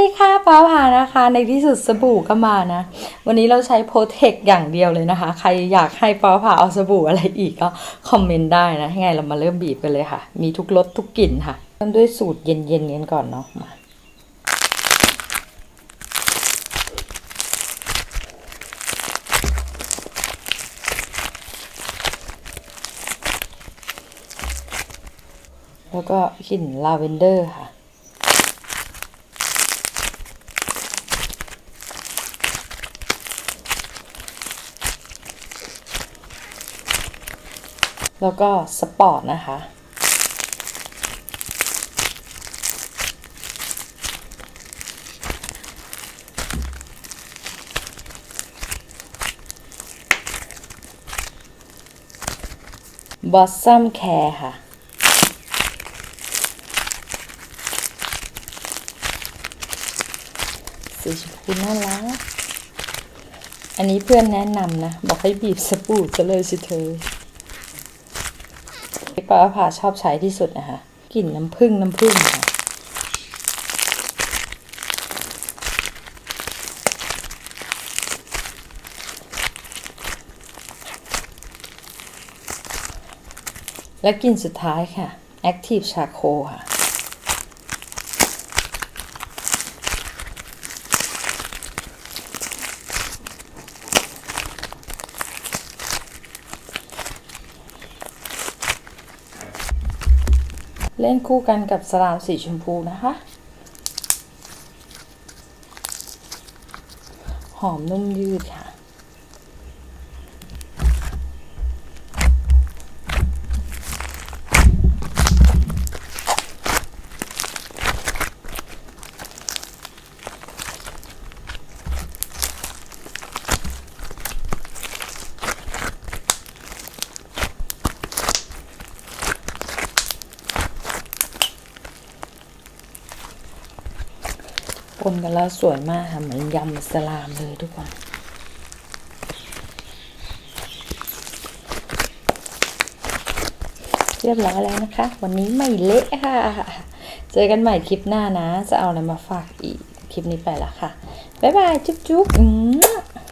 ดีค่ะฟ้าผ่านะคะ ในที่สุดสบู่ก็มานะ วันนี้เราใช้โปรเทคอย่างเดียวเลยนะคะ ใครอยากให้ฟ้าผ่าเอาสบู่อะไรอีกก็คอมเมนต์ได้นะยังไงเรามาเริ่มบีบกันเลยค่ะ มีทุกรสทุกกลิ่นค่ะเริ่มด้วยสูตรเย็นๆกันก่อนเนาะมาแล้วก็กลิ่นลาเวนเดอร์ค่ะ แล้วก็สปอร์ตนะคะ บอสซัมแคร์ค่ะสีชมพูน่ารัก อันนี้เพื่อนแนะนำนะ บอกให้บีบสบู่จะเลยสิเธอ ป้าผ่าชอบใช้ที่สุดนะคะกลิ่นน้ำผึ้งน้ำผึ้งค่ะและกลิ่นสุดท้ายค่ะ Active Charcoal ค่ะ เล่นคู่กันกับสลามสีชมพูนะคะ หอมนุ่มยืดค่ะ ปนกันแล้วสวยมากค่ะเหมือนยำสลามเลยทุกคนเรียบร้อยแล้วนะคะ วันนี้ไม่เละค่ะ เจอกันใหม่คลิปหน้านะ จะเอาอะไรมาฝากอีก คลิปนี้ไปละค่ะ บ๊ายบาย จุ๊บจุ๊บ